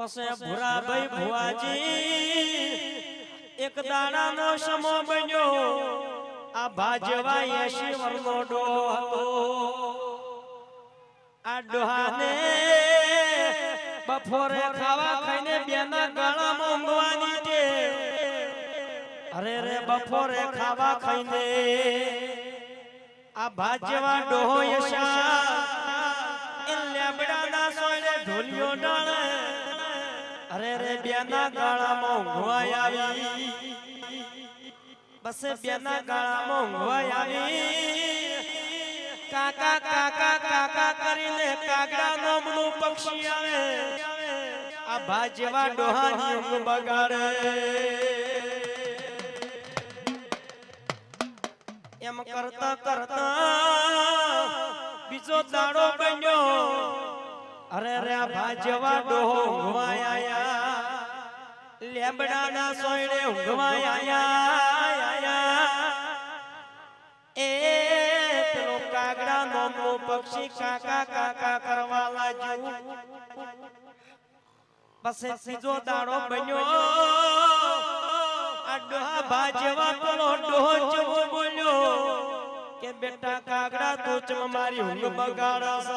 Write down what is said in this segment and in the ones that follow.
પછી ભુરાભાઈ ભુવાજી એક દાણાનો સમો બન્યો. આ ભાજવા એસી વર્ષનો ડો હતો. આ ડોહાને બફોરે ખાવા ખાઈને બેના ગાળા મોંઘવાની છે. અરે રે બફોરે ખાવા ખાઈને. આ ભાજવા ડોહો યશા અરે રે બેના ગાળામાં ઊંઘવાય આવી. બસે બેના ગાળામાં ઊંઘવાય આવી. કાકા કાકા કાકા કરીને કાગડા નામનું પક્ષી આવે. આ ભાજવા ડોહાની ઊંઘ બગાડે. એમ કરતા કરતા બીજો દાડો અરે રે ભાજવા ડોહો ઊંઘવાય આયા. લેબડાના સોયડે ઊંઘવાય આયા. એ પેલો કાગડા નામનો પક્ષી કાકા કાકા કરવા લાગ્યું. પછી સીજો દાડો બન્યો. આ ડોહા ભાજવા પેલો ડોહો ચવો બોલ્યો. કે બેટા કાગડા તો ચમ મારી ઊંઘ બગાડસ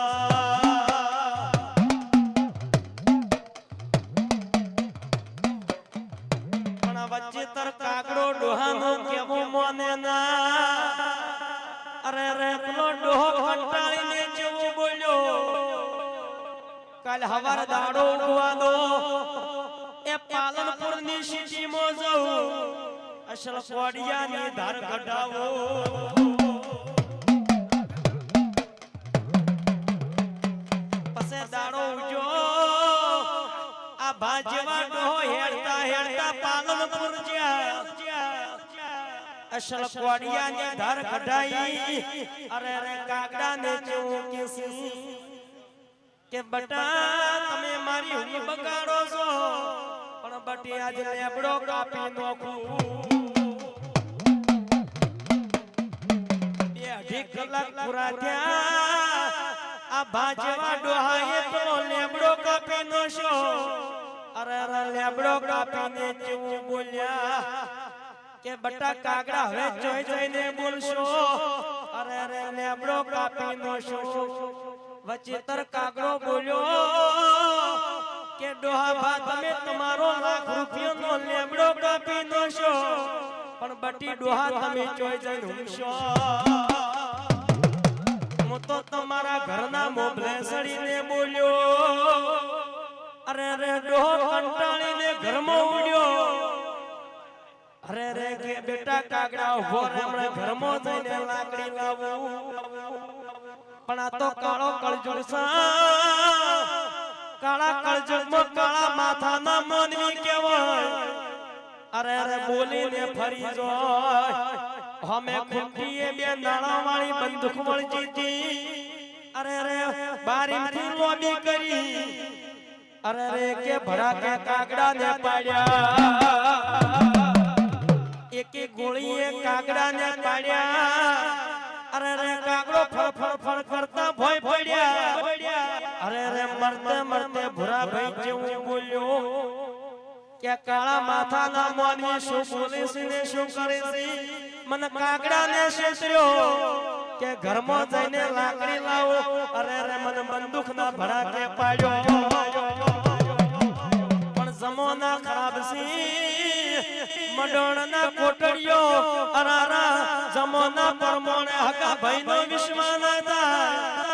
પણ વચ્ચે તર કાગડો ડોહાનો કેવો મોને ના? અરે રે, પેલો ડોહો કંટાળીને જેવો બોલ્યો, કાલ હવાર દાડો ઉઠવા દો, એ પાલનપુરની સિટી માં જવું અસલ કોડિયા ની ધાર કઢાવો. પસે દાડો ઉજો આ ભાજવા ડોહો અસલ કોડિયા ને ધર કઢાઈ. અરે અરે કાગડા ને જેવું કેસી કે બટા તમે મારી ઊંઘ બગાડો છો. પણ બટી આજ લેબડો કાપી નોખું. બે અઢી કલાક પૂરા થયા. આ ભાજવા ડોહાએ પેલો લેબડો કાપી નો છો અરે અરે લેબડો કાપીને જેવું બોલ્યા. કે બટા કાગડા હવે જોઈ જોઈને બોલશો. અરે અરે લેબડો કાપી નો શો વચ્ચે તર કાગડો બોલ્યો. કે ડોહા ભા, તમે તમારો લાખ રૂપિયો નો લેબડો કાપી નો શો પણ બટી ડોહા તમે જોઈ જઈને ઊંઘશો. હું તો તમારા ઘરના મોભલે સડીને બોલ્યો. અરે અરે, ડોહો કંટાળીને ઘરમાં અરે રે કે બેટા કાગડા ઊભો રે, હમણાં ઘરમાં જઈને લાકડી લાવું. પણ આ તો કાળો કળજુળ સા કાળા કળજુળમાં કાળા માથાના મનવી કેવો અરે અરે બોલીને ફરી જોય. અમે ખુંટીએ બે નાણા વાળી બંદૂક મળી હતી અરે અરે બારીથી લોબી કરી. અરે રે કે ભડાકે કાગડા ને પાડ્યા. એકે ગોળીએ કાગડા ને પાડ્યા. અરે રે, કાગડો ફળ ફળ ફળ કરતા ભોય પડ્યા. અરે રે, મરતે મરતે ભૂરા ભાઈ જેવું બોલ્યો. કે કાળા માથાના મોની શું પોલીસ ને શું કરે છે મને કાગડા ને શેતર્યો. કે ઘરમાં જઈને લાકડી લાવો. અરે રે, મને બંદૂક ના ભડાકે પાડ્યો. મડણના કોટડીઓ અરારા જમોના પરમોણે હકા ભાઈનો વિશ્વાના થાય